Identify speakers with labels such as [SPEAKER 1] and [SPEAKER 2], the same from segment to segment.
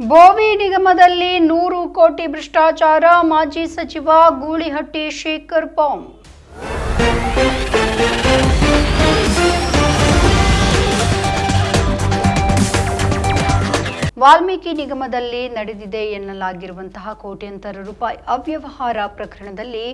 [SPEAKER 1] ಬೋವಿ ನಿಗಮದಲ್ಲಿ ನೂರು ಕೋಟಿ ಭ್ರಷ್ಟಾಚಾರ ಮಾಜಿ ಸಚಿವ ಗೂಳಿಹಟ್ಟಿ ಶೇಖರ್ ಬಾಂಬ್ ವಾಲ್ಮೀಕಿ ನಿಗಮದಲ್ಲಿ ನಡೆದಿದೆ ಎನ್ನಲಾಗಿರುವಂತಹ ಕೋಟ್ಯಂತರ ರೂಪಾಯಿ ಅವ್ಯವಹಾರ ಪ್ರಕರಣದಲ್ಲಿ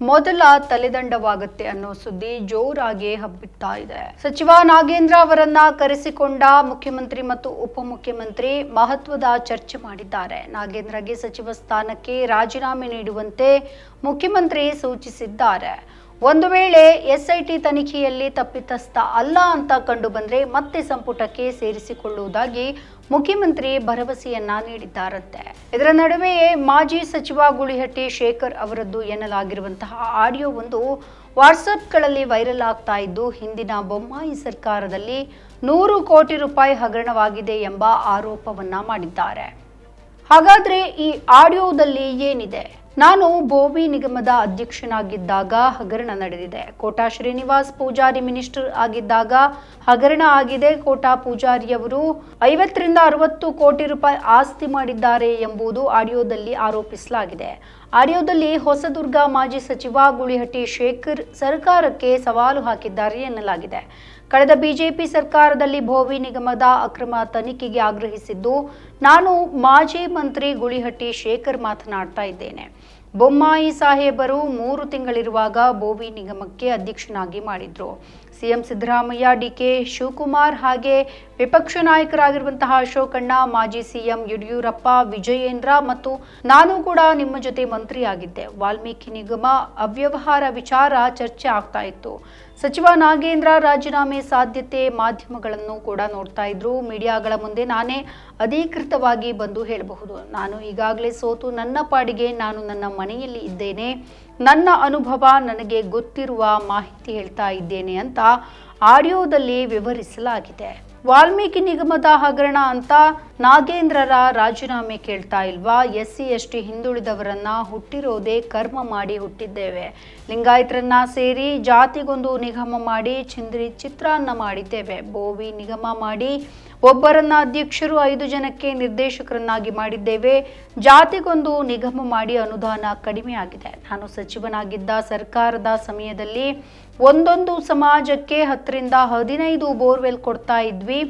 [SPEAKER 1] ಮೊದಲ ತಲೆದಂಡವಾಗುತ್ತೆ ಅನ್ನೋ ಸುದ್ದಿ ಜೋರಾಗಿ ಹಬ್ಬಿಡ್ತಾ ಇದೆ. ಸಚಿವ ನಾಗೇಂದ್ರ ಅವರನ್ನ ಕರೆಸಿಕೊಂಡ ಮುಖ್ಯಮಂತ್ರಿ ಮತ್ತು ಉಪಮುಖ್ಯಮಂತ್ರಿ ಮಹತ್ವದ ಚರ್ಚೆ ಮಾಡಿದ್ದಾರೆ. ನಾಗೇಂದ್ರಗೆ ಸಚಿವ ಸ್ಥಾನಕ್ಕೆ ರಾಜೀನಾಮೆ ನೀಡುವಂತೆ ಮುಖ್ಯಮಂತ್ರಿ ಸೂಚಿಸಿದ್ದಾರೆ. ಒಂದು ವೇಳೆ ಎಸ್ಐಟಿ ತನಿಖೆಯಲ್ಲಿ ತಪ್ಪಿತಸ್ಥ ಅಲ್ಲ ಅಂತ ಕಂಡು ಬಂದ್ರೆ ಮತ್ತೆ ಸಂಪುಟಕ್ಕೆ ಸೇರಿಸಿಕೊಳ್ಳುವುದಾಗಿ ಮುಖ್ಯಮಂತ್ರಿ ಭರವಸೆಯನ್ನ ನೀಡಿದ್ದಾರಂತೆ. ಇದರ ನಡುವೆಯೇ ಮಾಜಿ ಸಚಿವ ಗುಳಿಹಟ್ಟಿ ಶೇಖರ್ ಅವರದ್ದು ಎನ್ನಲಾಗಿರುವಂತಹ ಆಡಿಯೋ ಒಂದು ವಾಟ್ಸಪ್ಗಳಲ್ಲಿ ವೈರಲ್ ಆಗ್ತಾ ಇದ್ದು, ಹಿಂದಿನ ಬೊಮ್ಮಾಯಿ ಸರ್ಕಾರದಲ್ಲಿ ನೂರು ಕೋಟಿ ರೂಪಾಯಿ ಹಗರಣವಾಗಿದೆ ಎಂಬ ಆರೋಪವನ್ನ ಮಾಡಿದ್ದಾರೆ. ಹಾಗಾದ್ರೆ ಈ ಆಡಿಯೋದಲ್ಲಿ ಏನಿದೆ? ನಾನು ಬೋವಿ ನಿಗಮದ ಅಧ್ಯಕ್ಷನಾಗಿದ್ದಾಗ ಹಗರಣ ನಡೆದಿದೆ. ಕೋಟಾ ಶ್ರೀನಿವಾಸ್ ಪೂಜಾರಿ ಮಿನಿಸ್ಟರ್ ಆಗಿದ್ದಾಗ ಹಗರಣ ಆಗಿದೆ. ಕೋಟಾ ಪೂಜಾರಿಯವರು ಐವತ್ತರಿಂದ ಅರವತ್ತು ಕೋಟಿ ರೂಪಾಯಿ ಆಸ್ತಿ ಮಾಡಿದ್ದಾರೆ ಎಂಬುದು ಆಡಿಯೋದಲ್ಲಿ ಆರೋಪಿಸಲಾಗಿದೆ. ಆಡಿಯೋದಲ್ಲಿ ಹೊಸದುರ್ಗ ಮಾಜಿ ಸಚಿವ ಗುಳಿಹಟ್ಟಿ ಶೇಖರ್ ಸರ್ಕಾರಕ್ಕೆ ಸವಾಲು ಹಾಕಿದ್ದಾರೆ ಎನ್ನಲಾಗಿದೆ. ಕಳೆದ ಬಿಜೆಪಿ ಸರ್ಕಾರದಲ್ಲಿ ಭೋವಿ ನಿಗಮದ ಅಕ್ರಮ ತನಿಖೆಗೆ ಆಗ್ರಹಿಸಿದ್ದು, ನಾನು ಮಾಜಿ ಮಂತ್ರಿ ಗುಳಿಹಟ್ಟಿ ಶೇಖರ್ ಮಾತನಾಡ್ತಾ ಇದ್ದೇನೆ. ಬೊಮ್ಮಾಯಿ ಸಾಹೇಬರು ಮೂರು ತಿಂಗಳಿರುವಾಗ ಭೋವಿ ನಿಗಮಕ್ಕೆ ಅಧ್ಯಕ್ಷನಾಗಿ ಮಾಡಿದ್ರು. ಸಿಎಂ ಸಿದ್ದರಾಮಯ್ಯ ಡಿಕೆ ಶಿವಕುಮಾರ್ ಹಾಗೆ ವಿಪಕ್ಷ ನಾಯಕರಾಗಿರುವಂತಹ ಅಶೋಕಣ್ಣ ಮಾಜಿ ಸಿಎಂ ಯಡಿಯೂರಪ್ಪ, ವಿಜಯೇಂದ್ರ ಮತ್ತು ನಾನು ಕೂಡ ನಿಮ್ಮ ಜೊತೆ ಮಂತ್ರಿಯಾಗಿದ್ದೆ. ವಾಲ್ಮೀಕಿ ನಿಗಮ ಅವ್ಯವಹಾರ ವಿಚಾರ ಚರ್ಚೆ ಆಗ್ತಾ ಇತ್ತು. ಸಚಿವ ನಾಗೇಂದ್ರ ರಾಜೀನಾಮೆ ಸಾಧ್ಯತೆ ಮಾಧ್ಯಮಗಳನ್ನು ಕೂಡ ನೋಡ್ತಾ ಇದ್ರು. ಮೀಡಿಯಾಗಳ ಮುಂದೆ ನಾನೇ ಅಧಿಕೃತವಾಗಿ ಬಂದು ಹೇಳಬಹುದು. ನಾನು ಈಗಾಗಲೇ ಸೋತು ನನ್ನ ಪಾಡಿಗೆ ನಾನು ನನ್ನ ಮನೆಯಲ್ಲಿ ಇದ್ದೇನೆ. ನನ್ನ ಅನುಭವ ನನಗೆ ಗೊತ್ತಿರುವ ಮಾಹಿತಿ ಹೇಳ್ತಾ ಇದ್ದೇನೆ ಅಂತ ಆಡಿಯೋದಲ್ಲಿ ವಿವರಿಸಲಾಗಿದೆ. ವಾಲ್ಮೀಕಿ ನಿಗಮದ ಹಗರಣ ಅಂತ ನಾಗೇಂದ್ರರ ರಾಜೀನಾಮೆ ಕೇಳ್ತಾ ಇಲ್ವಾ? ಎಸ್ ಸಿ ಎಸ್ ಟಿ ಹಿಂದುಳಿದವರನ್ನ ಹುಟ್ಟಿರೋದೇ ಕರ್ಮ ಮಾಡಿ ಹುಟ್ಟಿದ್ದೇವೆ. ಲಿಂಗಾಯತರನ್ನ ಸೇರಿ ಜಾತಿಗೊಂದು ನಿಗಮ ಮಾಡಿ ಚಿಂದ್ರಿ ಚಿತ್ರಾನ್ನ ಮಾಡಿದ್ದೇವೆ. ಬೋವಿ ನಿಗಮ ಮಾಡಿ ಒಬ್ಬರನ್ನ ಅಧ್ಯಕ್ಷರು ಐದು ಜನಕ್ಕೆ ನಿರ್ದೇಶಕರನ್ನಾಗಿ ಮಾಡಿದ್ದೇವೆ. ಜಾತಿಗೊಂದು ನಿಗಮ ಮಾಡಿ ಅನುದಾನ ಕಡಿಮೆ ಆಗಿದೆ ನಾನು ಸಚಿವನಾಗಿದ್ದ ಸರ್ಕಾರದ ಸಮಯದಲ್ಲಿ ಒಂದೊಂದು ಸಮಾಜಕ್ಕೆ ಹತ್ತರಿಂದ ಹದಿನೈದು ಬೋರ್ವೆಲ್ ಕೊಡ್ತಾ ಇದ್ವಿ.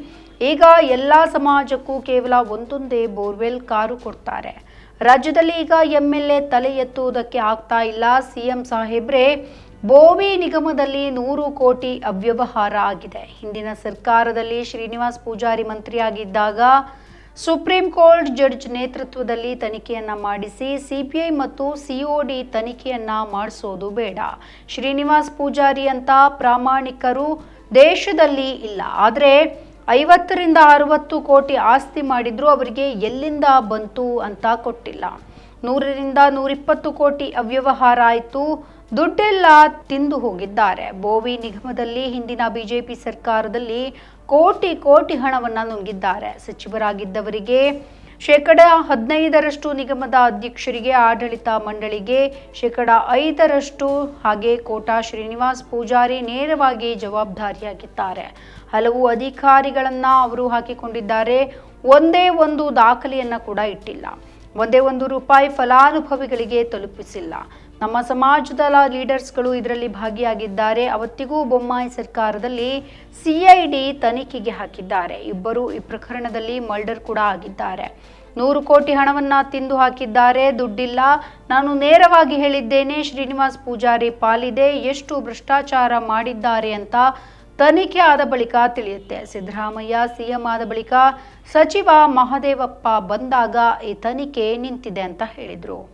[SPEAKER 1] ಈಗ ಎಲ್ಲ ಸಮಾಜಕ್ಕೂ ಕೇವಲ ಒಂದೊಂದೇ ಬೋರ್ವೆಲ್ ಕಾರು ಕೊಡ್ತಾರೆ. ರಾಜ್ಯದಲ್ಲಿ ಈಗ ಎಂ ಎಲ್ ಎ ತಲೆ ಎತ್ತುವುದಕ್ಕೆ ಆಗ್ತಾ ಇಲ್ಲ. ಸಿಎಂ ಸಾಹೇಬ್ರೆ, ಬೋವಿ ನಿಗಮದಲ್ಲಿ ನೂರು ಕೋಟಿ ಅವ್ಯವಹಾರ ಆಗಿದೆ. ಹಿಂದಿನ ಸರ್ಕಾರದಲ್ಲಿ ಶ್ರೀನಿವಾಸ್ ಪೂಜಾರಿ ಮಂತ್ರಿಯಾಗಿದ್ದಾಗ ಸುಪ್ರೀಂ ಕೋರ್ಟ್ ಜಡ್ಜ್ ನೇತೃತ್ವದಲ್ಲಿ ತನಿಖೆಯನ್ನ ಮಾಡಿಸಿ ಸಿಪಿಐ ಮತ್ತು ಸಿಒಡಿ ತನಿಖೆಯನ್ನ ಮಾಡಿಸೋದು ಬೇಡ. ಶ್ರೀನಿವಾಸ್ ಪೂಜಾರಿ ಅಂತ ಪ್ರಾಮಾಣಿಕರು ದೇಶದಲ್ಲಿ ಇಲ್ಲ. ಆದರೆ ಐವತ್ತರಿಂದ ಅರವತ್ತು ಕೋಟಿ ಆಸ್ತಿ ಮಾಡಿದ್ರು ಅವರಿಗೆ ಎಲ್ಲಿಂದ ಬಂತು ಅಂತ ಕೊಟ್ಟಿಲ್ಲ. ನೂರರಿಂದ ನೂರಿಪ್ಪತ್ತು ಕೋಟಿ ಅವ್ಯವಹಾರ ಆಯಿತು. ದುಡ್ಡೆಲ್ಲ ತಿಂದು ಹೋಗಿದ್ದಾರೆ. ಬೋವಿ ನಿಗಮದಲ್ಲಿ ಹಿಂದಿನ ಬಿಜೆಪಿ ಸರ್ಕಾರದಲ್ಲಿ ಕೋಟಿ ಕೋಟಿ ಹಣವನ್ನು ನುಂಗಿದ್ದಾರೆ. ಸಚಿವರಾಗಿದ್ದವರಿಗೆ ಶೇಕಡ ಹದಿನೈದರಷ್ಟು ನಿಗಮದ ಅಧ್ಯಕ್ಷರಿಗೆ ಆಡಳಿತ ಮಂಡಳಿಗೆ ಶೇಕಡ ಐದರಷ್ಟು ಹಾಗೆ ಕೋಟಾ ಶ್ರೀನಿವಾಸ್ ಪೂಜಾರಿ ನೇರವಾಗಿ ಜವಾಬ್ದಾರಿಯಾಗಿದ್ದಾರೆ. ಹಲವು ಅಧಿಕಾರಿಗಳನ್ನು ಅವರು ಹಾಕಿಕೊಂಡಿದ್ದಾರೆ. ಒಂದೇ ಒಂದು ದಾಖಲೆಯನ್ನು ಕೂಡ ಇಟ್ಟಿಲ್ಲ. ಒಂದೇ ಒಂದು ರೂಪಾಯಿ ಫಲಾನುಭವಿಗಳಿಗೆ ತಲುಪಿಸಿಲ್ಲ. ನಮ್ಮ ಸಮಾಜದ ಲೀಡರ್ಸ್ಗಳು ಇದರಲ್ಲಿ ಭಾಗಿಯಾಗಿದ್ದಾರೆ. ಅವತ್ತಿಗೂ ಬೊಮ್ಮಾಯಿ ಸರ್ಕಾರದಲ್ಲಿ ಸಿಐಡಿ ತನಿಖೆಗೆ ಹಾಕಿದ್ದಾರೆ. ಇಬ್ಬರು ಈ ಪ್ರಕರಣದಲ್ಲಿ ಮರ್ಡರ್ ಕೂಡ ಆಗಿದ್ದಾರೆ. ನೂರು ಕೋಟಿ ಹಣವನ್ನ ತಿಂದು ಹಾಕಿದ್ದಾರೆ. ದುಡ್ಡಿಲ್ಲ. ನಾನು ನೇರವಾಗಿ ಹೇಳಿದ್ದೇನೆ, ಶ್ರೀನಿವಾಸ್ ಪೂಜಾರಿ ಪಾಲಿದೆ. ಎಷ್ಟು ಭ್ರಷ್ಟಾಚಾರ ಮಾಡಿದ್ದಾರೆ ಅಂತ ತನಿಖೆ ಆದ ಬಳಿಕ ತಿಳಿಯುತ್ತೆ. ಸಿದ್ದರಾಮಯ್ಯ ಸಿಎಂ ಆದ ಬಳಿಕ ಸಚಿವ ಮಹದೇವಪ್ಪ ಬಂದಾಗ ಈ ತನಿಖೆ ನಿಂತಿದೆ ಅಂತ ಹೇಳಿದ್ರು.